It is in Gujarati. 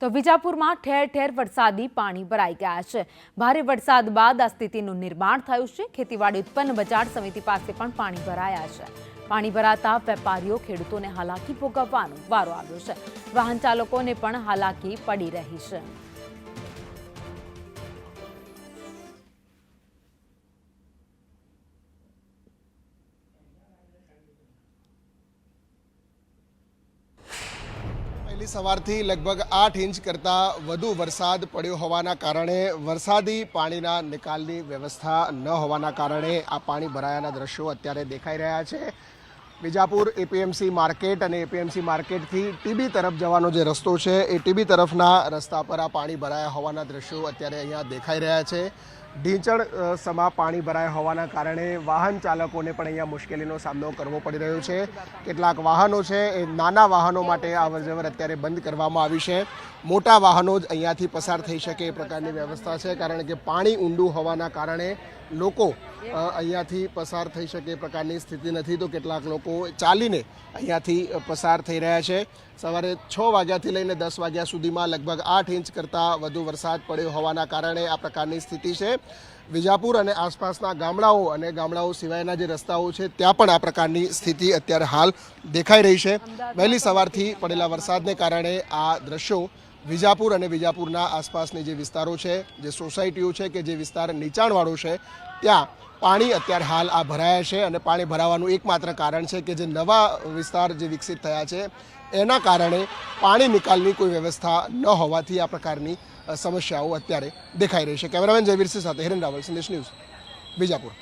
તો વિજાપુરમાં ઠેર ઠેર વરસાદી પાણી ભરાઈ ગયા છે. ભારે વરસાદ બાદ આ સ્થિતિનું નિર્માણ થયું છે. ખેતીવાડી ઉત્પન્ન બજાર સમિતિ પાસે પણ પાણી ભરાયા છે. પાણી ભરાતા વેપારીઓ ખેડૂતોને હાલાકી ભોગવવાનો વારો આવ્યો છે. વાહન ચાલકોને પણ હાલાકી પડી રહી છે. પહેલી સવારથી લગભગ આઠ ઇંચ કરતાં વધુ વરસાદ પડ્યો હોવાના કારણે વરસાદી પાણીના નિકાલની વ્યવસ્થા ન હોવાના કારણે આ પાણી ભરાયાના દ્રશ્યો અત્યારે દેખાઈ રહ્યા છે. બીજાપુર એપીએમસી માર્કેટ અને એપીએમસી માર્કેટથી ટીબી તરફ જવાનો જે રસ્તો છે, એ ટીબી તરફના રસ્તા પર આ પાણી ભરાયા હોવાના દ્રશ્યો અત્યારે અહીંયા દેખાઈ રહ્યા છે. ઢીંચણ સમા પાણી ભરાયા હોવાના કારણે વાહન ચાલકોને પણ અહીંયા મુશ્કેલીનો સામનો કરવો પડી રહ્યો છે. કેટલાક વાહનો છે એ નાના વાહનો માટે અવર જવર અત્યારે બંધ કરવામાં આવી છે. મોટા વાહનો જ અહીંયાથી પસાર થઈ શકે એ પ્રકારની વ્યવસ્થા છે, કારણ કે પાણી ઊંડું હોવાના કારણે લોકો અહીંયાથી પસાર થઈ શકે એ પ્રકારની સ્થિતિ નથી. તો કેટલાક લોકો ચાલીને અહીંયાથી પસાર થઈ રહ્યા છે. સવારે છ વાગ્યાથી લઈને દસ વાગ્યા સુધીમાં લગભગ આઠ ઇંચ કરતાં વધુ વરસાદ પડ્યો હોવાના કારણે આ પ્રકારની સ્થિતિ છે. વિજાપુર અને આસપાસના ગામડાઓ અને ગામડાઓ સિવાયના જે રસ્તાઓ છે ત્યાં પણ આ પ્રકારની સ્થિતિ અત્યારે હાલ દેખાઈ રહી છે. વહેલી સવારથી પડેલા વરસાદને કારણે આ દ્રશ્યો વિજાપુર અને વિજાપુરના આસપાસની જે વિસ્તારો છે જે સોસાયટીઓ છે કે જે વિસ્તાર નીચાણવાળો છે ત્યાં પાણી અત્યારે હાલ આ ભરાયા છે અને પાણી ભરાવાનું એકમાત્ર કારણ છે કે જે નવા વિસ્તાર જે વિકસિત થયા છે, એના કારણે પાણી નિકાલની કોઈ વ્યવસ્થા ન હોવાથી આ પ્રકારની સમસ્યાઓ અત્યારે દેખાઈ રહી છે. કેમેરામેન જયવીરસિંહ સાથે હિરેન રાવલ, સંદેશ ન્યૂઝ, વિજાપુર.